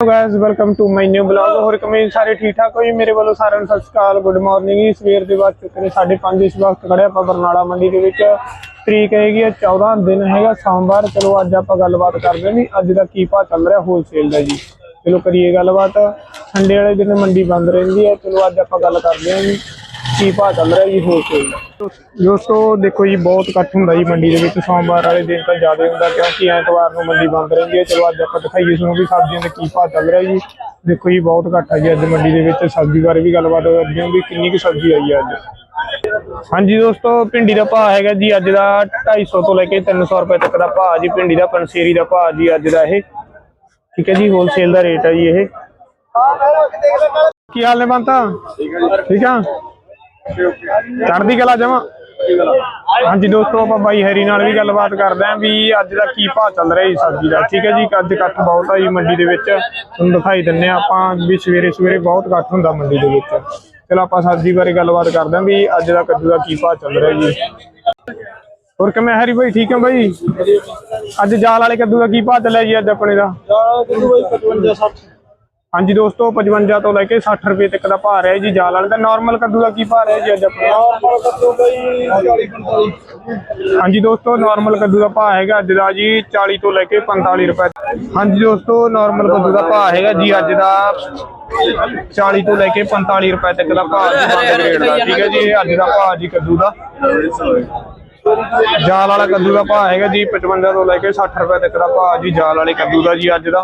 Guys welcome to my new blog ਹੋਰ ਕਮੇ ਸਾਰੇ ਠੀਕ ਠਾਕ ਹੋ ਜੀ? ਮੇਰੇ ਵੱਲੋਂ ਸਾਰਿਆਂ ਨੂੰ ਸਤਿ ਸ਼੍ਰੀ ਅਕਾਲ ਗੁੱਡ ਮਾਰਨਿੰਗ ਜੀ। ਸਵੇਰ ਦੇ ਬਾਅਦ ਚੁੱਕੇ ਨੇ 5:30 ਇਸ ਵਕਤ ਖੜੇ ਆਪਾਂ ਬਰਨਾਲਾ ਮੰਡੀ ਦੇ ਵਿੱਚ। ਤਰੀਕ ਹੈਗੀ ਹੈ 14 ਦਿਨ ਹੈਗਾ ਸੋਮਵਾਰ। ਚਲੋ ਅੱਜ ਆਪਾਂ ਗੱਲਬਾਤ ਕਰਦੇ ਹਾਂ ਜੀ ਅੱਜ ਦਾ ਕੀ ਭਾਅ ਚੱਲ ਰਿਹਾ ਹੋਲਸੇਲ ਦਾ ਜੀ। ਚਲੋ ਕਰੀਏ ਗੱਲਬਾਤ। ਸੰਡੇ ਵਾਲੇ ਦਿਨ ਮੰਡੀ ਬੰਦ ਰਹਿੰਦੀ ਹੈ। ਚਲੋ ਅੱਜ ਆਪਾਂ ਗੱਲ ਕਰਦੇ ਹਾਂ ਜੀ। ਕੀ ਭਾਅ ਚੱਲ ਰਿਹਾ ਜੀ ਹੋਲਸੇਲ ਦਾ ਦੋਸਤੋ ਦੇਖੋ ਜੀ ਬਹੁਤ ਇਕੱਠ ਹੁੰਦਾ ਜੀ ਮੰਡੀ ਦੇ ਵਿੱਚ। ਸੋਮਵਾਰ ਵਾਲੇ ਦਿਨ ਤਾਂ ਜ਼ਿਆਦਾ ਹੁੰਦਾ ਕਿਉਂਕਿ ਐਤਵਾਰ ਨੂੰ ਮੰਡੀ ਬੰਦ ਰਹਿੰਦੀ ਹੈ। ਚਲੋ ਅੱਜ ਆਪਾਂ ਦਿਖਾਈਏ ਤੁਹਾਨੂੰ ਵੀ ਸਬਜ਼ੀਆਂ ਦਾ ਕੀ ਭਾਅ ਚੱਲ ਰਿਹਾ ਜੀ। ਦੇਖੋ ਜੀ ਬਹੁਤ ਘੱਟ ਹੈ ਜੀ ਅੱਜ ਮੰਡੀ ਦੇ ਵਿੱਚ। ਸਬਜ਼ੀ ਬਾਰੇ ਵੀ ਗੱਲਬਾਤ ਕਰਦੇ ਹਾਂ ਵੀ ਕਿੰਨੀ ਕੁ ਸਬਜ਼ੀ ਆਈ ਹੈ ਅੱਜ। ਹਾਂਜੀ ਦੋਸਤੋ ਭਿੰਡੀ ਦਾ ਭਾਅ ਹੈਗਾ ਜੀ ਅੱਜ ਦਾ 250 ਤੋਂ ਲੈ ਕੇ 300 ਰੁਪਏ ਤੱਕ ਦਾ ਭਾਅ ਜੀ। ਭਿੰਡੀ ਦਾ ਪੰਸੇਰੀ ਦਾ ਭਾਅ ਜੀ ਅੱਜ ਦਾ ਇਹ। ਠੀਕ ਹੈ ਜੀ ਹੋਲਸੇਲ ਦਾ ਰੇਟ ਹੈ ਜੀ ਇਹ। ਕੀ ਹਾਲ ਨੇ ਬੰਤਾ? ਠੀਕ ਆ? ਚੜ੍ਹਦੀ ਕਲਾ ਜਮਾ? ਹਾਂਜੀ ਦੋਸਤੋ, ਆਪਾਂ ਬਾਈ ਹੈਰੀ ਨਾਲ ਵੀ ਗੱਲਬਾਤ ਕਰਦੇ ਆਂ ਵੀ ਅੱਜ ਦਾ ਕੀ ਭਾਅ ਚੱਲ ਰਿਹਾ ਜੀ ਸਬਜ਼ੀ ਦਾ। ਠੀਕ ਹੈ ਜੀ ਅੱਜ ਇਕੱਠ ਬਹੁਤ ਆ ਜੀ ਮੰਡੀ ਦੇ ਵਿੱਚ। ਤੁਹਾਨੂੰ ਦਿਖਾਈ ਦਿੰਨੇ ਆ ਆਪਾਂ ਵੀ ਸਵੇਰੇ ਸਵੇਰੇ ਬਹੁਤ ਇਕੱਠ ਹੁੰਦਾ ਮੰਡੀ ਦੇ ਵਿੱਚ। ਚਲੋ ਆਪਾਂ ਸਬਜ਼ੀ ਬਾਰੇ ਗੱਲਬਾਤ ਕਰਦੇ ਆਂ ਵੀ ਅੱਜ ਦਾ ਕੱਦੂ ਦਾ ਕੀ ਭਾਅ ਚੱਲ ਰਿਹਾ ਜੀ। ਹੋਰ ਕਿਵੇਂ ਹੈਰੀ ਭਾਈ ਠੀਕ ਹੈ ਬਾਈ? ਅੱਜ ਜਾਲ ਵਾਲੇ ਕੱਦੂ ਦਾ ਕੀ ਭਾਅ ਚੱਲਿਆ ਜੀ ਅੱਜ ਆਪਣੇ ਦਾ? ਹਾਂਜੀ ਦੋਸਤੋ 55 ਤੋਂ ਲੈ ਕੇ 60 ਰੁਪਏ ਤੱਕ ਦਾ ਭਾਅ ਰਿਹਾ ਜੀ ਜਾਲ ਵਾਲੇ ਦਾ ਨਾਰਮਲ ਕੱਦੂ ਦਾ ਕੀ ਭਾਅ ਰਿਹਾ ਜੀ ਅੱਜ ਆਪਣੇ? ਹਾਂਜੀ ਦੋਸਤੋ ਨਾਰਮਲ ਕੱਦੂ ਦਾ ਭਾਅ ਹੈਗਾ ਅੱਜ ਦਾ ਜੀ 40 ਤੋਂ ਲੈ ਕੇ 45 ਰੁਪਏ ਹਾਂਜੀ ਦੋਸਤੋ ਨਾਰਮਲ ਕੱਦੂ ਦਾ ਭਾਅ ਹੈਗਾ ਜੀ ਅੱਜ ਦਾ 40 ਤੋਂ ਲੈ ਕੇ 45 ਰੁਪਏ ਤੱਕ ਦਾ ਭਾਅ ਜੀ ਬੰਦ ਗ੍ਰੇਡ ਦਾ ਠੀਕ ਹੈ ਜੀ ਅੱਜ ਦਾ ਭਾਅ ਜੀ ਕੱਦੂ ਦਾ। ਜਾਲ ਵਾਲਾ ਕੱਦੂ ਦਾ ਭਾਅ ਹੈਗਾ ਜੀ 55 ਤੋਂ ਲੈ ਕੇ 60 ਰੁਪਏ ਤੱਕ ਦਾ ਭਾਅ ਜੀ ਜਾਲ ਵਾਲੇ ਕੱਦੂ ਦਾ ਜੀ ਅੱਜ ਦਾ।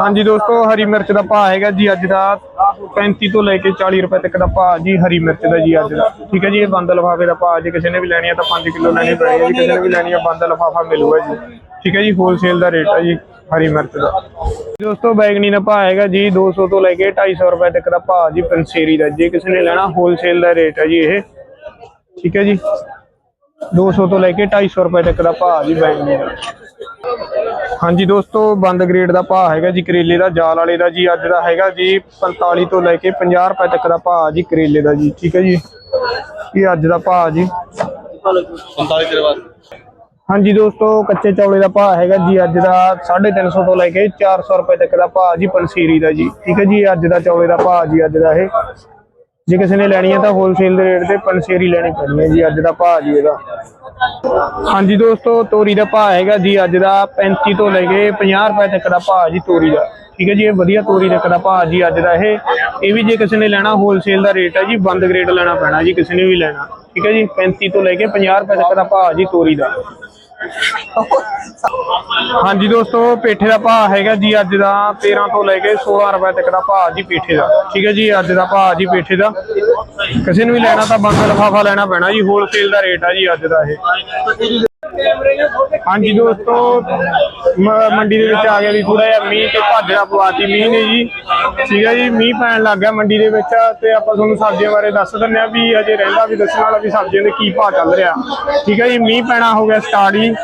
ਹਾਂਜੀ ਦੋਸਤੋ, ਹਰੀ ਮਿਰਚ ਦਾ ਭਾਅ ਹੈਗਾ ਜੀ ਅੱਜ ਦਾ 35 ਤੋਂ ਲੈ ਕੇ 40 ਰੁਪਏ ਤੱਕ ਦਾ ਭਾਅ ਜੀ, ਹਰੀ ਮਿਰਚ ਦਾ ਜੀ ਅੱਜ ਦਾ। ਠੀਕ ਹੈ ਜੀ, ਇਹ ਬੰਦ ਲਫਾਫੇ ਦਾ ਭਾਅ, ਜੇ ਕਿਸੇ ਨੇ ਵੀ ਲੈਣੀ ਹੈ ਤਾਂ 5 ਕਿਲੋ ਲੈਣੀ ਪੈਣੀ ਹੈ ਜੀ ਕਿਸੇ ਨੇ ਵੀ ਲੈਣੀ ਹੈ ਬੰਦ ਲਫਾਫਾ ਮਿਲੂਗਾ ਜੀ। ਠੀਕ ਹੈ ਜੀ ਹੋਲਸੇਲ ਦਾ ਰੇਟ ਹੈ ਜੀ, ਹਰੀ ਮਿਰਚ ਦਾ। ਦੋਸਤੋ, ਬੈਗਣੀ ਦਾ ਭਾਅ ਹੈਗਾ ਜੀ 200 ਤੋਂ ਲੈ ਕੇ 250 ਰੁਪਏ ਤੱਕ ਦਾ ਭਾਅ ਜੀ, ਪੰਸੇਰੀ ਦਾ। ਜੇ ਕਿਸੇ ਨੇ ਲੈਣਾ ਹੋਲਸੇਲ ਦਾ ਰੇਟ ਹੈ ਜੀ ਇਹ। ਠੀਕ ਹੈ ਜੀ। 200 ਤੋਂ ਲੈ ਕੇ 250 ਰੁਪਏ ਤੱਕ ਦਾ ਭਾਅ ਜੀ ਬੈਂਗਣੀ ਦਾ ਹਾਂਜੀ ਦੋਸਤੋ ਬੰਦ ਗ੍ਰੇਡ ਦਾ ਭਾਅ ਹੈਗਾ ਜੀ ਕਰੇਲੇ ਦਾ ਜਾਲ ਵਾਲੇ ਦਾ ਜੀ ਅੱਜ ਦਾ ਹੈਗਾ ਜੀ 45 ਤੋਂ ਲੈ ਕੇ 50 ਰੁਪਏ ਤੱਕ ਦਾ ਭਾਅ ਜੀ ਕਰੇਲੇ ਦਾ ਜੀ ਠੀਕ ਹੈ ਜੀ? ਇਹ ਅੱਜ ਦਾ ਭਾਅ ਜੀ। 45 ਤੇਰੇ ਬਾਅਦ। ਹਾਂਜੀ ਦੋਸਤੋ ਕੱਚੇ ਚੌਲੇ ਦਾ ਭਾਅ ਹੈਗਾ ਜੀ ਅੱਜ ਦਾ 350 ਤੋਂ ਲੈ ਕੇ 400 ਰੁਪਏ ਤੱਕ ਦਾ ਭਾਅ ਜੀ ਪੰਸੀਰੀ ਦਾ ਜੀ ਠੀਕ ਹੈ ਜੀ? ਅੱਜ ਦਾ ਚੌਲੇ ਦਾ ਭਾਅ ਜੀ ਅੱਜ ਦਾ ਇਹ। ਜੇ ਕਿਸੇ ਨੇ ਲੈਣੀ ਹੈ ਤਾਂ ਹੋਲਸੇਲ ਦੇ ਰੇਟ ਤੇ ਪੰਸੀਰੀ ਲੈਣੀ ਪੈਣੀ ਹੈ ਜੀ, ਅੱਜ ਦਾ ਭਾਅ ਜੀ ਇਹਦਾ। ਹਾਂਜੀ ਦੋਸਤੋ, ਤੋਰੀ ਦਾ ਭਾਅ ਹੈਗਾ ਜੀ, ਅੱਜ ਦਾ 35 ਤੋਂ ਲੈ ਕੇ 50 ਰੁਪਏ ਤੱਕ ਦਾ ਭਾਅ ਜੀ ਤੋਰੀ ਦਾ। ਠੀਕ ਹੈ ਜੀ, ਇਹ ਵਧੀਆ ਤੋਰੀ ਤੱਕ ਦਾ ਭਾਅ ਜੀ ਅੱਜ ਦਾ ਇਹ। ਇਹ ਵੀ ਜੇ ਕਿਸੇ ਨੇ ਲੈਣਾ ਹੋਲਸੇਲ ਦਾ ਰੇਟ ਹੈ ਜੀ, ਬੰਦ ਗ੍ਰੇਡ ਲੈਣਾ ਪੈਣਾ ਜੀ, ਕਿਸੇ ਨੇ ਵੀ ਲੈਣਾ। ਠੀਕ ਹੈ ਜੀ 35 ਤੋਂ ਲੈ ਕੇ 50 ਰੁਪਏ ਤੱਕ ਦਾ ਭਾਅ ਜੀ ਤੋਰੀ ਦਾ। ਹਾਂਜੀ ਦੋਸਤੋ, ਪੇਠੇ ਦਾ ਭਾਅ ਹੈਗਾ ਜੀ ਅੱਜ ਦਾ 13 ਤੋਂ ਲੈ ਕੇ 16 ਰੁਪਏ ਤੱਕ ਦਾ ਭਾਅ ਜੀ ਪੇਠੇ ਦਾ। ਠੀਕ ਹੈ ਜੀ, ਅੱਜ ਦਾ ਭਾਅ ਜੀ ਪੇਠੇ ਦਾ। ਕਿਸੇ ਨੂੰ ਵੀ ਲੈਣਾ ਤਾਂ ਬੰਦ ਲਫਾਫਾ ਲੈਣਾ ਪੈਣਾ ਜੀ ਹੋਲਸੇਲ ਦਾ ਰੇਟ ਆ ਜੀ ਅੱਜ ਦਾ ਇਹ। ਹਾਂਜੀ ਦੋਸਤੋ ਮੰਡੀ ਦੇ ਵਿੱਚ ਆ ਗਿਆ ਵੀ ਥੋੜਾ ਜਿਹਾ ਮੀਂਹ ਤੇ ਭਾਜੜਾ ਪਵਾਤੀ, ਮੀਂਹ ਨੇ ਜੀ। ਠੀਕ ਹੈ ਜੀ, ਮੀਂਹ ਪੈਣ ਲੱਗ ਗਿਆ ਮੰਡੀ ਦੇ ਵਿੱਚ ਤੇ ਆਪਾਂ ਤੁਹਾਨੂੰ ਸਬਜ਼ੀਆਂ ਬਾਰੇ ਦੱਸ ਦਿੰਦੇ ਆ ਵੀ ਅਜੇ ਰਹਿੰਦਾ ਵੀ, ਦੱਸਣ ਵਾਲਾ ਵੀ ਸਬਜ਼ੀਆਂ ਦੇ ਕੀ ਭਾਅ ਚੱਲ ਰਿਹਾ। ਠੀਕ ਹੈ ਜੀ, ਮੀਂਹ ਪੈਣਾ ਹੋ ਗਿਆ ਸਟਾਰਟ ਜੀ।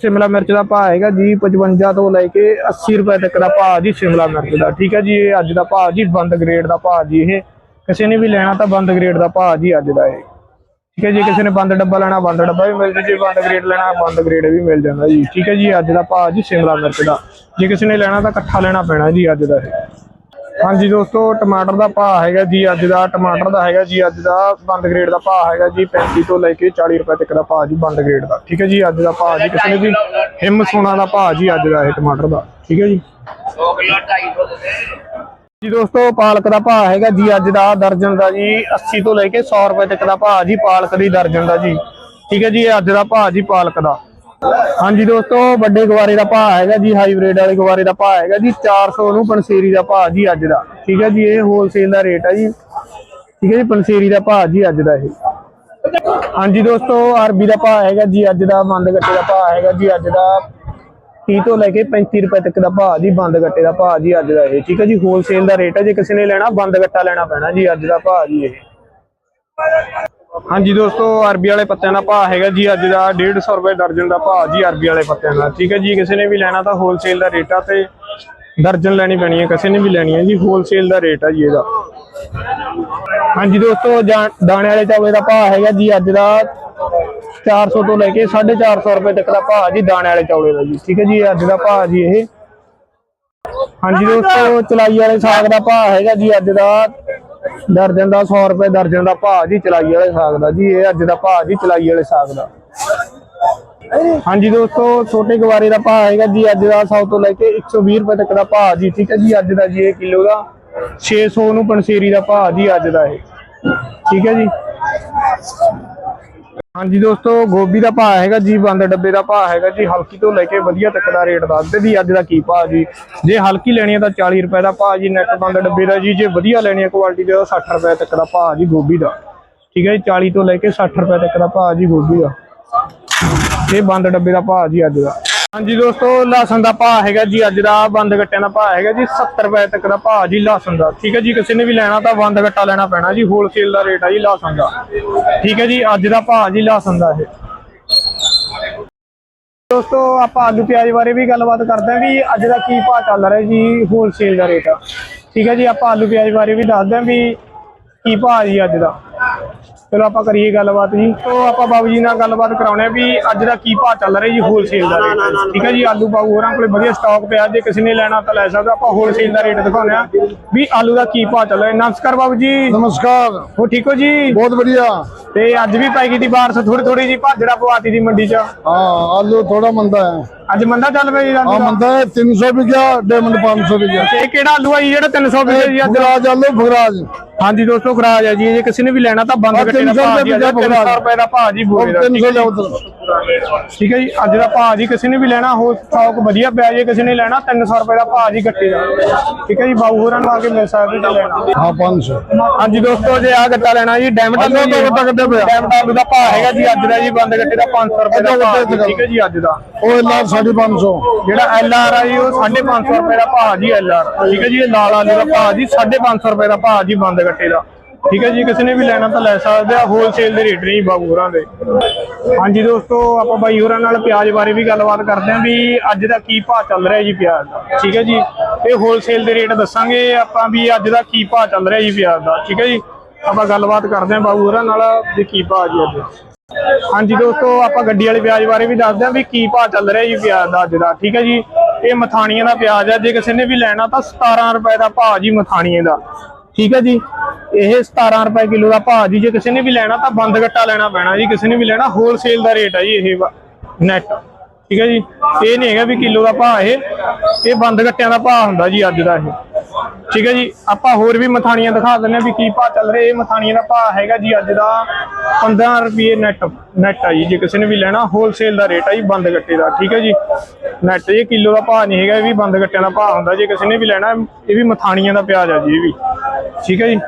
ਸ਼ਿਮਲਾ ਮਿਰਚ ਦਾ ਭਾਅ ਹੈਗਾ ਜੀ 55 ਤੋਂ ਲੈ ਕੇ 80 ਰੁਪਏ ਤੱਕ ਦਾ ਭਾਅ ਜੀ ਸ਼ਿਮਲਾ ਮਿਰਚ ਦਾ। ਠੀਕ ਹੈ ਜੀ, ਇਹ ਅੱਜ ਦਾ ਭਾਅ ਜੀ, ਬੰਦ ਗ੍ਰੇਡ ਦਾ ਭਾਅ ਜੀ ਇਹ। ਕਿਸੇ ਨੇ ਵੀ ਲੈਣਾ ਤਾਂ ਬੰਦ ਗ੍ਰੇਡ ਦਾ ਭਾਅ ਜੀ ਅੱਜ ਦਾ ਇਹ। ਠੀਕ ਹੈ ਜੀ, ਕਿਸੇ ਨੇ ਬੰਦ ਡੱਬਾ ਲੈਣਾ, ਬੰਦ ਡੱਬਾ ਵੀ ਮਿਲ ਜੂ, ਜੇ ਬੰਦ ਗ੍ਰੇਡ ਲੈਣਾ, ਬੰਦ ਗ੍ਰੇਡ ਵੀ ਮਿਲ ਜਾਂਦਾ ਜੀ। ਠੀਕ ਹੈ ਜੀ, ਅੱਜ ਦਾ ਭਾਅ ਜੀ ਸ਼ਿਮਲਾ ਮਿਰਚ ਦਾ। ਜੇ ਕਿਸੇ ਨੇ ਲੈਣਾ ਤਾਂ ਇਕੱਠਾ ਲੈਣਾ ਪੈਣਾ ਜੀ ਅੱਜ ਦਾ ਇਹ। ਹਾਂਜੀ ਦੋਸਤੋ, ਟਮਾਟਰ ਦਾ ਭਾਅ ਹੈਗਾ ਜੀ ਅੱਜ ਦਾ, ਟਮਾਟਰ ਦਾ ਹੈਗਾ ਜੀ ਅੱਜ ਦਾ, ਬੰਦ ਗ੍ਰੇਡ ਦਾ ਭਾਅ ਹੈਗਾ ਜੀ 35 ਤੋਂ ਲੈ ਕੇ 40 ਰੁਪਏ ਤੱਕ ਦਾ ਭਾਅ ਜੀ ਬੰਦ ਗ੍ਰੇਡ ਦਾ। ਠੀਕ ਹੈ ਜੀ, ਅੱਜ ਦਾ ਭਾਅ ਜੀ, ਕਿਸੇ ਨੇ ਵੀ ਹਿੰਮ ਸੋਨਾ ਦਾ ਭਾਅ ਜੀ ਅੱਜ ਦਾ ਇਹ ਟਮਾਟਰ ਦਾ। ਠੀਕ ਹੈ ਜੀ। 2 ਕਿਲੋ 250 ਜੀ ਦੋਸਤੋ, ਪਾਲਕ ਦਾ ਭਾਅ ਹੈਗਾ ਜੀ ਅੱਜ ਦਾ, ਦਰਜਨ ਦਾ ਜੀ 80 ਤੋਂ ਲੈ ਕੇ 100 ਰੁਪਏ ਤੱਕ ਦਾ ਭਾਅ ਜੀ, ਪਾਲਕ ਦੀ ਦਰਜਨ ਦਾ ਜੀ। ਠੀਕ ਹੈ ਜੀ, ਇਹ ਅੱਜ ਦਾ ਭਾਅ ਜੀ, ਪਾਲਕ ਦਾ। ਹਾਂਜੀ ਦੋਸਤੋ, ਵੱਡੇ ਗਵਾਰੇ ਦਾ ਭਾਅ ਹੈਗਾ ਜੀ, ਹਾਈਬ੍ਰਿਡ ਵਾਲੇ ਗਵਾਰੇ ਦਾ ਭਾਅ ਹੈਗਾ ਜੀ 400 ਨੂੰ ਪੰਸੇਰੀ ਦਾ ਭਾਅ ਜੀ ਅੱਜ ਦਾ। ਠੀਕ ਹੈ ਜੀ, ਇਹ ਹੋਲਸੇਲ ਦਾ ਰੇਟ ਹੈ ਜੀ। ਠੀਕ ਹੈ ਜੀ, ਪੰਸੇਰੀ ਦਾ ਭਾਅ ਜੀ ਅੱਜ ਦਾ ਇਹ। ਹਾਂਜੀ ਦੋਸਤੋ, ਅਰਬੀ ਦਾ ਭਾਅ ਹੈਗਾ ਜੀ, ਅੱਜ ਦਾ ਬੰਦ ਗੱਟੇ ਦਾ ਭਾਅ ਹੈਗਾ ਜੀ, ਅੱਜ ਦਾ 30 ਤੋਂ ਲੈ ਕੇ 35 ਰੁਪਏ ਤੱਕ ਦਾ ਭਾਅ ਜੀ, ਬੰਦ ਗੱਟੇ ਦਾ ਭਾਅ ਜੀ ਅੱਜ ਦਾ ਇਹ, ਠੀਕ ਹੈ ਜੀ? ਹੋਲਸੇਲ ਦਾ ਰੇਟ ਹੈ, ਜੇ ਕਿਸੇ ਨੇ ਲੈਣਾ, ਬੰਦ ਗੱਟਾ ਲੈਣਾ ਪੈਣਾ ਜੀ ਅੱਜ ਦਾ ਭਾਅ ਜੀ ਇਹ। ਹਾਂਜੀ ਦੋਸਤੋ ਅਰਬੀ ਵਾਲੇ ਪੱਤਿਆਂ ਦਾ ਭਾਅ ਹੈਗਾ ਜੀ ਅੱਜ ਦਾ 150 ਰੁਪਏ ਦਰਜਨ ਦਾ ਭਾਅ ਜੀ ਅਰਬੀ ਵਾਲੇ ਪੱਤਿਆਂ ਦਾ, ਠੀਕ ਹੈ ਜੀ? ਕਿਸੇ ਨੇ ਵੀ ਲੈਣਾ ਤਾਂ ਹੋਲਸੇਲ ਦਾ ਰੇਟ ਆ ਤੇ ਦਰਜਨ ਲੈਣੀ ਪੈਣੀ ਹੈ, ਕਿਸੇ ਨੇ ਵੀ ਲੈਣੀ ਹੈ ਜੀ ਹੋਲਸੇਲ ਦਾ ਰੇਟ ਆ ਜੀ ਇਹਦਾ। ਹਾਂਜੀ ਦੋਸਤੋ ਦਾਣੇ ਵਾਲੇ ਚਾਵਲ ਦਾ ਭਾਅ ਹੈਗਾ ਜੀ ਅੱਜ ਦਾ 400 ਤੋਂ ਲੈ ਕੇ 450 ਰੁਪਏ ਤੱਕ ਦਾ ਭਾਅ ਜੀ ਦਾਣੇ ਵਾਲੇ ਚੌਲੇ ਦਾ ਜੀ, ਠੀਕ ਹੈ ਜੀ, ਅੱਜ ਦਾ ਭਾਅ ਜੀ ਇਹ। ਹਾਂਜੀ ਦੋਸਤੋ, ਚਲਾਈ ਵਾਲੇ ਸਾਗ ਦਾ ਭਾਅ ਹੈਗਾ ਜੀ ਅੱਜ ਦਾ। ਦਰਜਨ ਦਾ 100 ਰੁਪਏ ਦਰਜਨ ਦਾ ਭਾਅ ਜੀ ਚਲਾਈ ਵਾਲੇ ਸਾਗ ਦਾ ਜੀ, ਇਹ ਅੱਜ ਦਾ ਭਾਅ ਜੀ ਚਲਾਈ ਵਾਲੇ ਸਾਗ ਦਾ। ਹਾਂਜੀ ਦੋਸਤੋ, ਛੋਟੇ ਗਵਾਰੇ ਦਾ ਭਾਅ ਹੈਗਾ ਜੀ ਅੱਜ ਦਾ 100 ਤੋਂ ਲੈ ਕੇ 120 ਰੁਪਏ ਤੱਕ ਦਾ ਭਾਅ ਜੀ, ਠੀਕ ਹੈ ਜੀ, ਅੱਜ ਦਾ ਜੀ ਇਹ ਕਿਲੋ ਦਾ। 600 ਨੂੰ ਪਨਸੇਰੀ ਦਾ ਭਾਅ ਜੀ ਅੱਜ ਦਾ ਇਹ, ਠੀਕ ਹੈ ਜੀ। ਹਾਂਜੀ ਦੋਸਤੋ, ਗੋਭੀ ਦਾ ਭਾਅ ਹੈਗਾ ਜੀ, ਬੰਦ ਡੱਬੇ ਦਾ ਭਾਅ ਹੈਗਾ ਜੀ, ਹਲਕੀ ਤੋਂ ਲੈ ਕੇ ਵਧੀਆ ਤੱਕ ਦਾ ਰੇਟ ਦੱਸਦੇ ਵੀ ਅੱਜ ਦਾ ਕੀ ਭਾਅ ਜੀ। ਜੇ ਹਲਕੀ ਲੈਣੀ ਹੈ ਤਾਂ 40 ਰੁਪਏ ਦਾ ਭਾਅ ਜੀ ਨੈਟ ਬੰਦ ਡੱਬੇ ਦਾ ਜੀ, ਜੇ ਵਧੀਆ ਲੈਣੀ ਹੈ ਕੁਆਲਿਟੀ ਦਾ 60 ਰੁਪਏ ਤੱਕ ਦਾ ਭਾਅ ਜੀ ਗੋਭੀ ਦਾ। ਠੀਕ ਹੈ ਜੀ 40 ਤੋਂ ਲੈ ਕੇ 60 ਰੁਪਏ ਤੱਕ ਦਾ ਭਾਅ ਜੀ ਗੋਭੀ ਦਾ। ਇਹ ਬੰਦ ਡੱਬੇ ਦਾ ਭਾਅ ਜੀ ਅੱਜ ਦਾ। ਹਾਂਜੀ ਦੋਸਤੋ, ਲਸਣ ਦਾ ਭਾਅ ਹੈਗਾ ਜੀ, ਅੱਜ ਦਾ ਬੰਦ ਗੱਟਿਆਂ ਦਾ ਭਾਅ ਹੈਗਾ ਜੀ 70 ਰੁਪਏ ਤੱਕ ਦਾ ਭਾਅ ਜੀ ਲਸਣ ਦਾ। ਠੀਕ ਹੈ ਜੀ, ਕਿਸੇ ਨੇ ਵੀ ਲੈਣਾ ਤਾਂ ਬੰਦ ਗੱਟਾ ਲੈਣਾ ਪੈਣਾ ਜੀ ਹੋਲਸੇਲ ਦਾ ਰੇਟ ਆ ਜੀ ਲਸਣ ਦਾ। ਠੀਕ ਹੈ ਜੀ, ਅੱਜ ਦਾ ਭਾਅ ਜੀ ਲਸਣ ਦਾ ਇਹ। ਦੋਸਤੋ, ਆਪਾਂ ਆਲੂ ਪਿਆਜ਼ ਬਾਰੇ ਵੀ ਗੱਲਬਾਤ ਕਰਦੇ ਹਾਂ ਵੀ ਅੱਜ ਦਾ ਕੀ ਭਾਅ ਚੱਲ ਰਿਹਾ ਜੀ ਹੋਲਸੇਲ ਦਾ ਰੇਟ ਆ। ਠੀਕ ਹੈ ਜੀ, ਆਪਾਂ ਆਲੂ ਪਿਆਜ਼ ਬਾਰੇ ਵੀ ਦੱਸਦੇ ਹਾਂ ਵੀ ਕੀ ਭਾਅ ਜੀ ਅੱਜ ਦਾ। ਚਲੋ ਆਪਾਂ ਕਰੀਏ ਗੱਲਬਾਤ ਜੀ। ਤੋਂ ਆਪਾਂ ਬਾਬੂ ਜੀ ਨਾਲ ਗੱਲਬਾਤ ਕਰਾਉਣੇ ਆ ਵੀ ਅੱਜ ਦਾ ਕੀ ਭਾਅ ਚੱਲ ਰਿਹਾ ਜੀ ਹੋਲਸੇਲ ਦਾ ਰੇਟ ਠੀਕ ਹੈ ਜੀ ਆਲੂ ਬਾਬੂ ਹੋਰਾਂ ਕੋਲੇ ਵਧੀਆ ਸਟਾਕ ਪਿਆ ਜੇ ਕਿਸੇ ਨੇ ਲੈਣਾ ਤਾਂ ਲੈ ਸਕਦਾ। ਆਪਾਂ ਹੋਲਸੇਲ ਦਾ ਰੇਟ ਦਿਖਾਉਣੇ ਆ ਵੀ ਆਲੂ ਦਾ ਕੀ ਭਾਅ ਚੱਲ ਰਿਹਾ ਨਮਸਕਾਰ ਬਾਬੂ ਜੀ। ਨਮਸਕਾਰ। ਹੋ ਠੀਕ ਹੋ ਜੀ? ਬਹੁਤ ਵਧੀਆ। ਤੇ ਅੱਜ ਵੀ ਪਾਈ ਗਈ ਦੀ ਬਾਰਿਸ਼ ਥੋੜੀ ਥੋੜੀ ਜੀ ਭਾਜੜਾ ਪਵਾਤੀ ਦੀ ਮੰਡੀ 'ਚ। ਹਾਂ ਆਲੂ ਥੋੜਾ ਮੰਦਾ ਹੈ। ਅੱਜ ਮੰਦਾ ਚੱਲ ਪਿਆ ਜੀ ਹਾਂ ਆਲੂ ਦਾ? ਮੰਦਾ ਹੈ 300 ਵੀ ਗਿਆ ਡਾਇਮੰਡ 500 ਵੀ ਗਿਆ। ਇਹ ਕਿਹੜਾ ਆਲੂ ਆ ਜੀ ਜਿਹੜਾ 300 ਰੁਪਏ ਜੀ? ਅੱਜ ਫਗਰਾਜ ਆਲੂ ਫਗਰਾਜ। ਹਾਂਜੀ ਦੋਸਤੋ ਖਰਾਜ ਹੈ ਜੀ ਜੇ ਕਿਸੇ ਨੇ ਵੀ ਲੈਣਾ ਤਾਂ ਬੰਦ ਆਹ ਗੱਟੇ ਦਾ 300 ਭਾਅ ਜੀ ਰੁਪਏ ਅੱਜ 300 ਰੁਪਏ ਦਾ ਭਾਅ ਜੀ ਬੋਲੇ ਦਾ। 300 ਲਿਆਓ ਉਧਰ। ਠੀਕ ਹੈ ਜੀ ਅੱਜ ਦਾ ਭਾਅ ਜੀ ਕਿਸੇ ਨੇ ਵੀ ਲੈਣਾ ਹੋ ਸਟਾਕ ਵਧੀਆ ਪਿਆ ਜੇ ਕਿਸੇ ਨੇ ਲੈਣਾ 300 ਰੁਪਏ ਦਾ ਭਾਅ ਜੀ ਗੱਟੇ ਦਾ। ਠੀਕ ਹੈ ਜੀ ਬਾਬੂ ਹੋਰਾਂ ਨੂੰ ਆ ਕੇ ਮਿਲ ਸਕਦੇ ਜੇ ਲੈਣਾ। ਹਾਂ 500 ਹਾਂਜੀ ਦੋਸਤੋ ਜੇ ਆ ਗੱਟਾ ਲੈਣਾ ਜੀ ਆਲੂ ਆਲੂ ਦਾ ਗੱਟਾ ਕੱਢਿਆ ਪਿਆ। ਆਲੂ ਦਾ ਭਾਅ ਹੈਗਾ ਜੀ ਅੱਜ ਦਾ ਜੀ ਬੰਦ ਗੱਟੇ ਦਾ 500 ਰੁਪਏ ਦਾ ਭਾਅ ਠੀਕ ਹੈ ਜੀ ਅੱਜ ਦਾ। ਉਹ ਲਾਲ 550 ਜਿਹੜਾ ਐਲ ਆਰ ਆ ਜੀ ਉਹ 550 ਰੁਪਏ ਦਾ ਭਾਅ ਜੀ ਐਲ ਆਰ ਠੀਕ ਹੈ ਜੀ ਇਹ ਲਾਲ ਆਲੂ ਦਾ ਭਾਅ ਜੀ 550 ਰੁਪਏ ਦਾ ਭਾਅ ਜੀ ਬੰਦ ਗੱਟੇ ਦਾ। ਠੀਕ ਹੈ ਜੀ, ਕਿਸੇ ਨੇ ਵੀ ਲੈਣਾ ਤਾਂ ਲੈ ਸਕਦੇ ਆ ਹੋਲਸੇਲ ਦੇ ਰੇਟ ਨਹੀਂ ਬਾਬੂ ਹੋਰਾਂ ਦੇ। ਹਾਂਜੀ ਦੋਸਤੋ, ਆਪਾਂ ਬਾਈ ਹੋਰਾਂ ਨਾਲ ਪਿਆਜ਼ ਬਾਰੇ ਵੀ ਗੱਲਬਾਤ ਕਰਦੇ ਆਂ ਵੀ ਅੱਜ ਦਾ ਕੀ ਭਾਅ ਚੱਲ ਰਿਹਾ ਜੀ ਪਿਆਜ਼ ਦਾ। ਠੀਕ ਹੈ ਜੀ, ਇਹ ਹੋਲਸੇਲ ਦੇ ਰੇਟ ਦੱਸਾਂਗੇ ਆਪਾਂ ਵੀ ਅੱਜ ਦਾ ਕੀ ਭਾਅ ਚੱਲ ਰਿਹਾ ਜੀ ਪਿਆਜ਼ ਦਾ। ਠੀਕ ਹੈ ਜੀ, ਆਪਾਂ ਗੱਲਬਾਤ ਕਰਦੇ ਆਂ ਬਾਬੂ ਹੋਰਾਂ ਨਾਲ ਵੀ ਕੀ ਭਾਅ ਜੀ ਅੱਜ ਹਾਂਜੀ ਦੋਸਤੋ, ਆਪਾਂ ਗੱਡੀ ਵਾਲੇ ਪਿਆਜ਼ ਬਾਰੇ ਵੀ ਦੱਸਦੇ ਆਂ ਵੀ ਕੀ ਭਾਅ ਚੱਲ ਰਿਹਾ ਜੀ ਪਿਆਜ਼ ਦਾ ਅੱਜ ਦਾ। ਠੀਕ ਹੈ ਜੀ, ਇਹ ਮਥਾਣੀਆਂ ਦਾ ਪਿਆਜ਼ ਹੈ ਜੇ ਕਿਸੇ ਨੇ ਵੀ ਲੈਣਾ ਤਾਂ 17 ਰੁਪਏ ਦਾ ਭਾਅ ਜੀ ਮਥਾਣੀਏ ਦਾ। ਠੀਕ ਹੈ ਜੀ? ਇਹ 17 ਰੁਪਏ ਕਿਲੋ ਦਾ ਭਾਅ ਜੀ, ਜੇ ਕਿਸੇ ਨੇ ਵੀ ਲੈਣਾ ਤਾਂ ਬੰਦ ਗੱਟਾ ਲੈਣਾ ਪੈਣਾ ਜੀ, ਕਿਸੇ ਨੇ ਵੀ ਲੈਣਾ ਹੋਲਸੇਲ ਦਾ ਰੇਟ ਹੈ ਜੀ ਇਹ ਨੈਟ ਠੀਕ ਹੈ ਜੀ? ਇਹ ਨਹੀਂ ਹੈਗਾ ਵੀ ਕਿਲੋ ਦਾ ਭਾਅ ਇਹ। ਇਹ ਬੰਦ ਗੱਟਿਆਂ ਦਾ ਭਾਅ ਹੁੰਦਾ ਜੀ ਅੱਜ ਦਾ ਇਹ। ਠੀਕ ਹੈ ਜੀ? ਆਪਾਂ ਹੋਰ ਵੀ ਮਥਾਣੀਆਂ ਦਿਖਾ ਦਿੰਦੇ ਹਾਂ ਵੀ ਕੀ ਭਾਅ ਚੱਲ ਰਿਹਾ। ਇਹ ਮਥਾਣੀਆਂ ਦਾ ਭਾਅ ਹੈਗਾ ਜੀ ਅੱਜ ਦਾ 15 ਰੁਪਏ ਨੈਟ ਨੈਟ ਆ ਜੀ। ਜੇ ਕਿਸੇ ਨੇ ਵੀ ਲੈਣਾ ਹੋਲਸੇਲ ਦਾ ਰੇਟ ਆ ਜੀ, ਬੰਦ ਗੱਟੇ ਦਾ। ਠੀਕ ਹੈ ਜੀ? ਨੈਟ ਇਹ ਕਿਲੋ ਦਾ ਭਾਅ ਨਹੀਂ ਹੈਗਾ, ਇਹ ਵੀ ਬੰਦ ਗੱਟਿਆਂ ਦਾ ਭਾਅ ਹੁੰਦਾ। ਜੇ ਕਿਸੇ ਨੇ ਵੀ ਲੈਣਾ, ਇਹ ਵੀ ਮਥਾਣੀਆਂ ਦਾ ਪਿਆਜ਼ ਆ ਜੀ, ਇਹ ਵੀ। ਠੀਕ ਹੈ ਜੀ?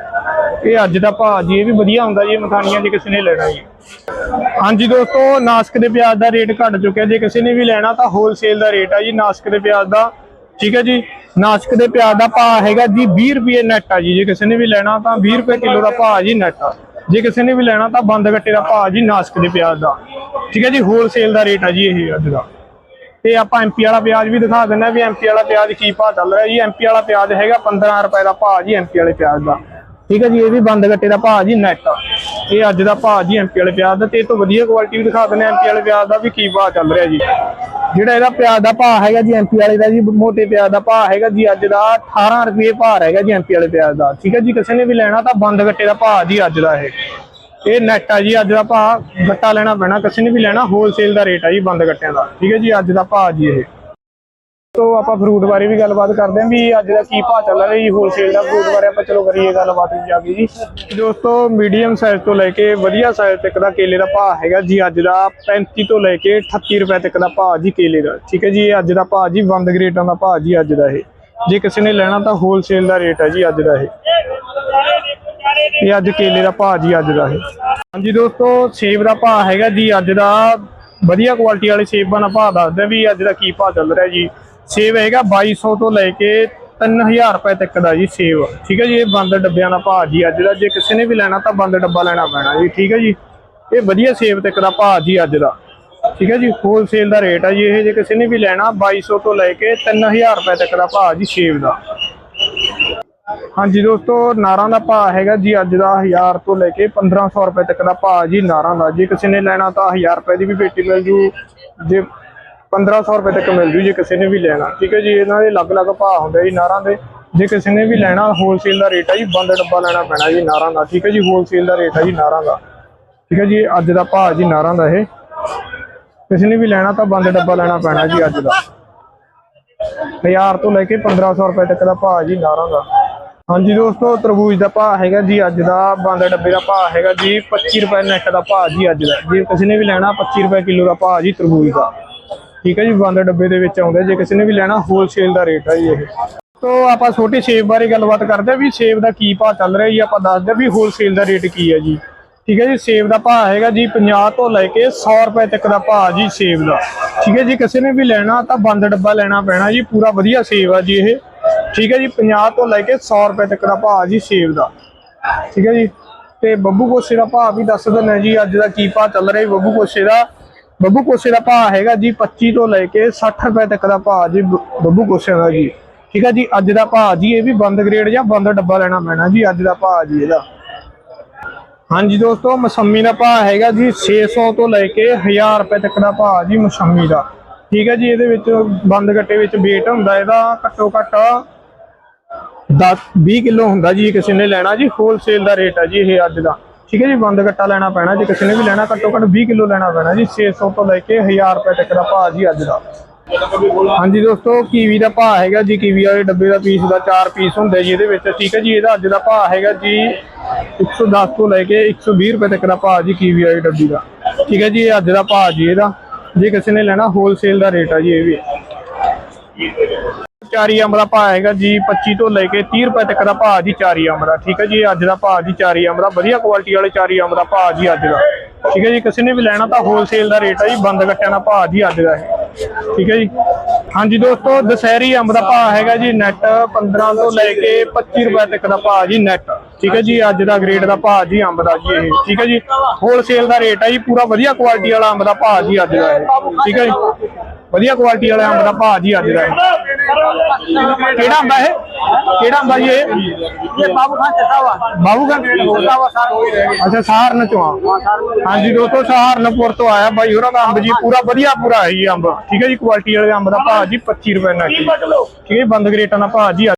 ਇਹ ਅੱਜ ਦਾ ਭਾਅ ਜੀ, ਇਹ ਵੀ ਵਧੀਆ ਹੁੰਦਾ ਜੀ, ਇਹ ਮਥਾਣੀਆਂ ਜੇ ਕਿਸੇ ਨੇ ਲੈਣਾ ਜੀ। ਹਾਂਜੀ ਦੋਸਤੋ, ਨਾਸਕ ਦੇ ਪਿਆਜ਼ ਦਾ ਰੇਟ ਘਟ ਚੁੱਕਿਆ, ਜੇ ਕਿਸੇ ਨੇ ਵੀ ਲੈਣਾ ਤਾਂ ਹੋਲਸੇਲ ਦਾ ਰੇਟ ਆ ਜੀ, ਨਾਸਕ ਦੇ ਪਿਆਜ਼ ਦਾ। ਠੀਕ ਹੈ ਜੀ, ਨਾਸਕ ਦੇ ਪਿਆਜ਼ ਦਾ ਭਾਅ ਹੈਗਾ ਜੀ 20 ਰੁਪਏ ਨੈਟ ਆ ਜੀ, ਜੇ ਕਿਸੇ ਨੇ ਵੀ ਲੈਣਾ ਤਾਂ 20 ਰੁਪਏ ਕਿਲੋ ਦਾ ਭਾਅ ਜੀ ਨੈਟ ਆ। ਜੇ ਕਿਸੇ ਨੇ ਵੀ ਲੈਣਾ ਤਾਂ ਬੰਦ ਗੱਟੇ ਦਾ ਭਾਅ ਜੀ, ਨਾਸਕ ਦੇ ਪਿਆਜ਼ ਦਾ। ਠੀਕ ਹੈ ਜੀ ਹੋਲਸੇਲ ਦਾ ਰੇਟ ਆ ਜੀ, ਇਹ ਅੱਜ ਦਾ। ਤੇ ਆਪਾਂ ਐਮਪੀ ਵਾਲਾ ਪਿਆਜ਼ ਵੀ ਦਿਖਾ ਦਿੰਦੇ ਆ ਵੀ ਐਮਪੀ ਵਾਲਾ ਪਿਆਜ਼ ਕੀ ਭਾਅ ਚੱਲ ਰਿਹਾ ਜੀ। ਐਮਪੀ ਵਾਲਾ ਪਿਆਜ਼ ਹੈਗਾ 15 ਰੁਪਏ ਦਾ ਭਾਅ ਜੀ ਐਮਪੀ ਵਾਲੇ ਪਿਆਜ਼ ਦਾ। ਠੀਕ ਹੈ ਜੀ, ਇਹ ਵੀ ਬੰਦ ਗੱਟੇ ਦਾ ਭਾਅ ਜੀ ਨੈਟ ਇਹ ਅੱਜ ਦਾ ਭਾਅ ਜੀ ਐਮਪੀ ਵਾਲੇ ਪਿਆਜ਼ ਦਾ ਤੇ ਇਹ ਤੋਂ ਵਧੀਆ ਕੁਆਲਿਟੀ ਵੀ ਦਿਖਾ ਦਿੰਦੇ ਐਮਪੀ ਵਾਲੇ ਪਿਆਜ਼ ਦਾ ਵੀ ਕੀ ਭਾਅ ਚੱਲ ਰਿਹਾ ਜੀ। ਜਿਹੜਾ ਇਹਦਾ ਪਿਆਜ਼ ਦਾ ਭਾਅ ਹੈਗਾ ਜੀ ਐਮਪੀ ਵਾਲੇ ਦਾ ਜੀ, ਮੋਟੇ ਪਿਆਜ਼ ਦਾ ਭਾਅ ਹੈਗਾ ਜੀ, ਅੱਜ ਦਾ 18 ਰੁਪਏ ਭਾਅ ਹੈਗਾ ਜੀ ਐਮਪੀ ਵਾਲੇ ਪਿਆਜ਼ ਦਾ। ਠੀਕ ਹੈ ਜੀ, ਕਿਸੇ ਨੇ ਵੀ ਲੈਣਾ ਤਾਂ ਬੰਦ ਗੱਟੇ ਦਾ ਭਾਅ ਜੀ ਅੱਜ ਦਾ ਇਹ। ਇਹ ਨੈਟ ਆ ਜੀ, ਅੱਜ ਦਾ ਭਾਅ ਗੱਟਾ ਲੈਣਾ ਪੈਣਾ, ਕਿਸੇ ਨੇ ਵੀ ਲੈਣਾ ਹੋਲਸੇਲ ਦਾ ਰੇਟ ਆ ਜੀ, ਬੰਦ ਗੱਟਿਆਂ ਦਾ। ਠੀਕ ਹੈ ਜੀ, ਅੱਜ ਦਾ ਭਾਅ ਜੀ ਇਹ। ਤੋਂ ਆਪਾਂ ਫਰੂਟ ਬਾਰੇ ਵੀ ਗੱਲਬਾਤ ਕਰਦੇ ਹਾਂ ਵੀ ਅੱਜ ਦਾ ਕੀ ਭਾਅ ਚੱਲ ਰਿਹਾ ਜੀ ਹੋਲਸੇਲ ਦਾ ਫਰੂਟ ਬਾਰੇ ਆਪਾਂ ਚਲੋ ਕਰੀਏ ਗੱਲਬਾਤ ਜੀ ਜਾ ਕੇ ਜੀ। ਦੋਸਤੋ ਮੀਡੀਅਮ ਸਾਈਜ਼ ਤੋਂ ਲੈ ਕੇ ਵਧੀਆ ਸਾਈਜ਼ ਤੱਕ ਦਾ ਕੇਲੇ ਦਾ ਭਾਅ ਹੈਗਾ ਜੀ, ਅੱਜ ਦਾ 35 ਤੋਂ ਲੈ ਕੇ 38 ਰੁਪਏ ਤੱਕ ਦਾ ਭਾਅ ਜੀ ਕੇਲੇ ਦਾ, ਠੀਕ ਹੈ ਜੀ, ਇਹ ਅੱਜ ਦਾ ਭਾਅ ਜੀ, ਬੰਦ ਗ੍ਰੇਟਾਂ ਦਾ ਭਾਅ ਜੀ ਅੱਜ ਦਾ ਇਹ। ਜੇ ਕਿਸੇ ਨੇ ਲੈਣਾ ਤਾਂ ਹੋਲਸੇਲ ਦਾ ਰੇਟ ਹੈ ਜੀ ਅੱਜ ਦਾ ਇਹ। ਇਹ ਅੱਜ ਕੇਲੇ ਦਾ ਭਾਅ ਜੀ ਅੱਜ ਦਾ ਇਹ। ਹਾਂਜੀ ਦੋਸਤੋ, ਸੇਬ ਦਾ ਭਾਅ ਹੈਗਾ ਜੀ, ਅੱਜ ਦਾ ਵਧੀਆ ਕੁਆਲਿਟੀ ਵਾਲੇ ਸੇਬਾਂ ਦਾ ਭਾਅ ਦੱਸਦੇ ਵੀ ਅੱਜ ਦਾ ਕੀ ਭਾਅ ਚੱਲ ਰਿਹਾ ਜੀ। ਸੇਬ ਹੈਗਾ 2200 ਤੋਂ ਲੈ ਕੇ 3000 ਰੁਪਏ ਤੱਕ ਦਾ ਜੀ ਸੇਬ। ਠੀਕ ਹੈ ਜੀ, ਇਹ ਬੰਦ ਡੱਬਿਆਂ ਦਾ ਭਾਅ ਜੀ, ਅੱਜ ਦਾ ਜੇ ਕਿਸੇ ਨੇ ਵੀ ਲੈਣਾ ਤਾਂ ਬੰਦ ਡੱਬਾ ਲੈਣਾ ਪੈਣਾ ਜੀ, ਠੀਕ ਹੈ ਜੀ। ਇਹ ਵਧੀਆ ਸੇਬ ਤੱਕ ਦਾ ਭਾਅ ਜੀ ਅੱਜ ਦਾ। ਠੀਕ ਹੈ ਜੀ ਹੋਲਸੇਲ ਦਾ ਰੇਟ ਹੈ ਜੀ, ਇਹ ਜੇ ਕਿਸੇ ਨੇ ਵੀ ਲੈਣਾ 2200 ਤੋਂ ਲੈ ਕੇ 3000 ਰੁਪਏ ਤੱਕ ਦਾ ਭਾਅ ਜੀ ਸੇਬ ਦਾ। ਹਾਂਜੀ ਦੋਸਤੋ, ਨਾਰਾਂ ਦਾ ਭਾਅ ਹੈਗਾ ਜੀ, ਅੱਜ ਦਾ 1000 ਤੋਂ ਲੈ ਕੇ 1500 ਰੁਪਏ ਤੱਕ ਦਾ ਭਾਅ ਜੀ ਨਾਰਾਂ ਦਾ। ਜੇ ਕਿਸੇ ਨੇ ਲੈਣਾ ਤਾਂ 1000 ਰੁਪਏ ਦੀ ਵੀ ਪੇਟੀ ਮਿਲ ਜੂ। ਜੇ 1500 ਰੁਪਏ ਤੱਕ ਮਿਲ ਜੂ ਜੇ ਕਿਸੇ ਨੇ ਵੀ ਲੈਣਾ। ਠੀਕ ਹੈ ਜੀ, ਇਹਨਾਂ ਦੇ ਅਲੱਗ-ਅਲੱਗ ਭਾਅ ਹੁੰਦੇ ਜੀ, ਨਾਰਾਂ ਦੇ। ਜੇ ਕਿਸੇ ਨੇ ਵੀ ਲੈਣਾ ਹੋਲਸੇਲ ਦਾ ਰੇਟ ਹੈ ਜੀ, ਬੰਦ ਡੱਬਾ ਲੈਣਾ ਪੈਣਾ ਜੀ ਨਾਰਾਂ ਦਾ। ਠੀਕ ਹੈ ਜੀ ਹੋਲਸੇਲ ਦਾ ਰੇਟ ਹੈ ਜੀ ਨਾਰਾਂ ਦਾ। ਠੀਕ ਹੈ ਜੀ ਅੱਜ ਦਾ ਭਾਅ ਜੀ ਨਾਰਾਂ ਦਾ ਇਹ। ਕਿਸੇ ਨੇ ਵੀ ਲੈਣਾ ਤਾਂ ਬੰਦ ਡੱਬਾ ਲੈਣਾ ਪੈਣਾ ਜੀ ਅੱਜ ਦਾ। 1000 ਤੋਂ ਲੈ ਕੇ 1500 ਰੁਪਏ ਤੱਕ ਦਾ ਭਾਅ ਜੀ ਨਾਰਾਂ ਦਾ। ਹਾਂਜੀ ਦੋਸਤੋ, ਤਰਬੂਜ ਦਾ ਭਾਅ ਹੈਗਾ ਜੀ ਅੱਜ ਦਾ, ਬੰਦ ਡੱਬੇ ਦਾ ਭਾਅ ਹੈਗਾ ਜੀ 25 ਰੁਪਏ ਨੈਟ ਦਾ ਭਾਅ ਜੀ ਅੱਜ ਦਾ। ਜੇ ਕਿਸੇ ਨੇ ਵੀ ਲੈਣਾ 25 ਰੁਪਏ ਕਿਲੋ ਦਾ ਭਾਅ ਜੀ ਤਰਬੂਜ ਦਾ। ਠੀਕ ਹੈ ਜੀ, ਬੰਦ ਡੱਬੇ ਦੇ ਵਿੱਚ ਆਉਂਦਾ ਜੇ ਕਿਸੇ ਨੇ ਵੀ ਲੈਣਾ ਹੋਲਸੇਲ ਦਾ ਰੇਟ ਹੈ ਜੀ ਇਹ। ਤੋ ਆਪਾਂ ਛੋਟੀ ਸੇਬ ਬਾਰੇ ਗੱਲਬਾਤ ਕਰਦੇ ਹਾਂ ਵੀ ਸੇਬ ਦਾ ਕੀ ਭਾਅ ਚੱਲ ਰਿਹਾ ਜੀ। ਆਪਾਂ ਦੱਸਦੇ ਹਾਂ ਵੀ ਹੋਲਸੇਲ ਦਾ ਰੇਟ ਕੀ ਹੈ ਜੀ। ਠੀਕ ਹੈ ਜੀ ਸੇਬ ਦਾ ਭਾਅ ਹੈਗਾ ਜੀ 50 ਤੋਂ ਲੈ ਕੇ 100 ਰੁਪਏ ਤੱਕ ਦਾ ਭਾਅ ਜੀ ਸੇਬ ਦਾ। ਠੀਕ ਹੈ ਜੀ, ਕਿਸੇ ਨੇ ਵੀ ਲੈਣਾ ਤਾਂ ਬੰਦ ਡੱਬਾ ਲੈਣਾ ਪੈਣਾ ਜੀ। ਪੂਰਾ ਵਧੀਆ ਸੇਬ ਆ ਜੀ ਇਹ। ਠੀਕ ਹੈ ਜੀ 50 ਤੋਂ ਲੈ ਕੇ 100 ਰੁਪਏ ਤੱਕ ਦਾ ਭਾਅ ਜੀ ਸੇਬ ਦਾ। ਠੀਕ ਹੈ ਜੀ, ਤੇ ਬੱਬੂ ਕੋਸੇ ਦਾ ਭਾਅ ਵੀ ਦੱਸ ਦਿੰਦੇ ਜੀ। ਅੱਜ ਦਾ ਕੀ ਭਾਅ ਚੱਲ ਰਿਹਾ ਜੀ ਬੱਬੂ ਕੋਸੇ ਦਾ। ਬੱਬੂ ਕੋਸੇ ਦਾ ਭਾਅ ਹੈਗਾ ਜੀ 25 ਤੋਂ ਲੈ ਕੇ 60 ਰੁਪਏ ਤੱਕ ਦਾ ਭਾਅ ਜੀ ਬੱਬੂ ਕੋਸੇ ਦਾ ਜੀ। ਠੀਕ ਹੈ ਜੀ, ਅੱਜ ਦਾ ਭਾਅ ਜੀ ਇਹ ਵੀ ਬੰਦ ਗ੍ਰੇਡ ਜਾਂ ਬੰਦ ਡੱਬਾ ਲੈਣਾ ਪੈਣਾ ਜੀ, ਅੱਜ ਦਾ ਭਾਅ ਜੀ ਇਹਦਾ। ਹਾਂਜੀ ਦੋਸਤੋ, ਮਸੰਮੀ ਦਾ ਭਾਅ ਹੈਗਾ ਜੀ 600 ਤੋਂ ਲੈ ਕੇ 1000 ਰੁਪਏ ਤੱਕ ਦਾ ਭਾਅ ਜੀ ਮਸੰਮੀ ਦਾ। ਠੀਕ ਹੈ ਜੀ, ਇਹਦੇ ਵਿੱਚ ਬੰਦ ਗੱਟੇ ਵਿੱਚ weight ਹੁੰਦਾ ਇਹਦਾ ਘੱਟੋ ਘੱਟ 10 20 ਕਿਲੋ ਹੁੰਦਾ ਜੀ, ਕਿਸੇ ਨੇ ਲੈਣਾ ਜੀ ਹੋਲਸੇਲ ਦਾ ਰੇਟ ਹੈ ਜੀ ਇਹ ਅੱਜ ਦਾ। ਠੀਕ ਹੈ ਜੀ, ਬੰਦ ਗੱਟਾ ਲੈਣਾ ਪੈਣਾ, ਜੇ ਕਿਸੇ ਨੇ ਵੀ ਲੈਣਾ ਘੱਟੋ ਘੱਟ 20 ਕਿਲੋ ਲੈਣਾ ਪੈਣਾ ਜੀ 600 ਤੋਂ ਲੈ ਕੇ 1000 ਰੁਪਏ ਤੱਕ ਦਾ ਭਾਅ ਜੀ ਅੱਜ ਦਾ। ਹਾਂਜੀ ਦੋਸਤੋ, ਕੀਵੀ ਦਾ ਭਾਅ ਹੈਗਾ ਜੀ, ਕੀਵੀ ਵਾਲੇ ਡੱਬੇ ਦਾ ਪੀਸ ਦਾ 4 ਪੀਸ ਹੁੰਦੇ ਜੀ ਇਹਦੇ ਵਿੱਚ, ਠੀਕ ਹੈ ਜੀ, ਇਹਦਾ ਅੱਜ ਦਾ ਭਾਅ ਹੈਗਾ ਜੀ 110 ਤੋਂ ਲੈ ਕੇ 120 ਰੁਪਏ ਤੱਕ ਦਾ ਭਾਅ ਜੀ ਕੀਵੀ ਵਾਲੀ ਡੱਬੀ ਦਾ। ਠੀਕ ਹੈ ਜੀ, ਇਹ ਅੱਜ ਦਾ ਭਾਅ ਜੀ ਇਹਦਾ, ਜੇ ਕਿਸੇ ਨੇ ਲੈਣਾ ਹੋਲਸੇਲ ਦਾ ਰੇਟ ਹੈ ਜੀ ਇਹ ਵੀ। ਚਾਰੀ ਅੰਬ ਦਾ ਭਾਅ ਹੈਗਾ ਜੀ 25 ਤੋਂ ਲੈ ਕੇ 30 ਰੁਪਏ ਤੱਕ ਦਾ ਭਾਅ ਜੀ ਚਾਰੀ ਅੰਬ ਦਾ ਠੀਕ ਹੈ ਜੀ ਅੱਜ ਦਾ ਭਾਅ ਜੀ ਚਾਰੀ ਅੰਬ ਦਾ ਵਧੀਆ ਕੁਆਲਿਟੀ ਵਾਲੇ ਚਾਰੀ ਅੰਬ ਦਾ ਭਾਅ ਜੀ ਅੱਜ ਦਾ ਠੀਕ ਹੈ ਜੀ ਕਿਸੇ ਨੇ ਵੀ ਲੈਣਾ ਤਾਂ ਹੋਲਸੇਲ ਦਾ ਰੇਟ ਹੈ ਜੀ ਬੰਦ ਗੱਟਿਆਂ ਦਾ ਭਾਅ ਜੀ ਅੱਜ ਦਾ ਇਹ ਠੀਕ ਹੈ ਜੀ ਹਾਂਜੀ ਦੋਸਤੋ ਦਸ਼ਹਿਰੀ ਅੰਬ ਦਾ ਭਾਅ ਹੈਗਾ ਜੀ ਨੈਟ 15 ਤੋਂ ਲੈ ਕੇ 25 ਰੁਪਏ ਤੱਕ ਦਾ ਭਾਅ ਜੀ ਨੈਟ ਠੀਕ ਹੈ ਜੀ ਅੱਜ ਦਾ ਗ੍ਰੇਡ ਦਾ ਭਾਅ ਜੀ ਅੰਬ ਦਾ ਜੀ ਇਹ ਠੀਕ ਹੈ ਜੀ ਹੋਲਸੇਲ ਦਾ ਰੇਟ ਹੈ ਜੀ ਪੂਰਾ ਵਧੀਆ ਕੁਆਲਿਟੀ ਵਾਲਾ ਅੰਬ ਦਾ ਭਾਅ ਜੀ ਅੱਜ ਦਾ ਇਹ ਠੀਕ ਹੈ ਜੀ ਵਧੀਆ ਕੁਆਲਿਟੀ ਵਾਲਾ ਅੰਬ ਦਾ ਭਾਅ ਜੀ ਅੱਜ ਦਾ ਇਹ ਕਿਹੜਾ ਹੁੰਦਾ ਇਹ? ਕਿਹੜਾ ਹੁੰਦਾ ਇਹ? ਇਹ ਬਾਬੂ ਖਾਨ ਚੱਟਾ ਵਾ। ਬਾਬੂ ਖਾਨ ਚੱਟਾ। ਵਾ ਸਾਰ ਹੋਈ ਰਹਿ ਅੱਛਾ ਸਾਰਨ ਚੋਂ ਆ। ਹਾਂਜੀ ਦੋਸਤੋ ਸਹਾਰਨਪੁਰ ਤੋਂ ਆਇਆ ਬਾਈ ਹੋਰਾਂ ਦਾ ਅੰਬ ਜੀ। ਪੂਰਾ ਵਧੀਆ ਪੂਰਾ ਹੈ ਜੀ ਅੰਬ। ਠੀਕ ਹੈ ਜੀ ਕੁਆਲਿਟੀ ਵਾਲੇ ਅੰਬ ਦਾ ਭਾਅ ਜੀ 25 ਰੁਪਏ ਨਾਲ ਠੀਕ ਹੈ ਬੰਦ ਗਰੇਟਾਂ ਦਾ ਭਾਅ ਜੀ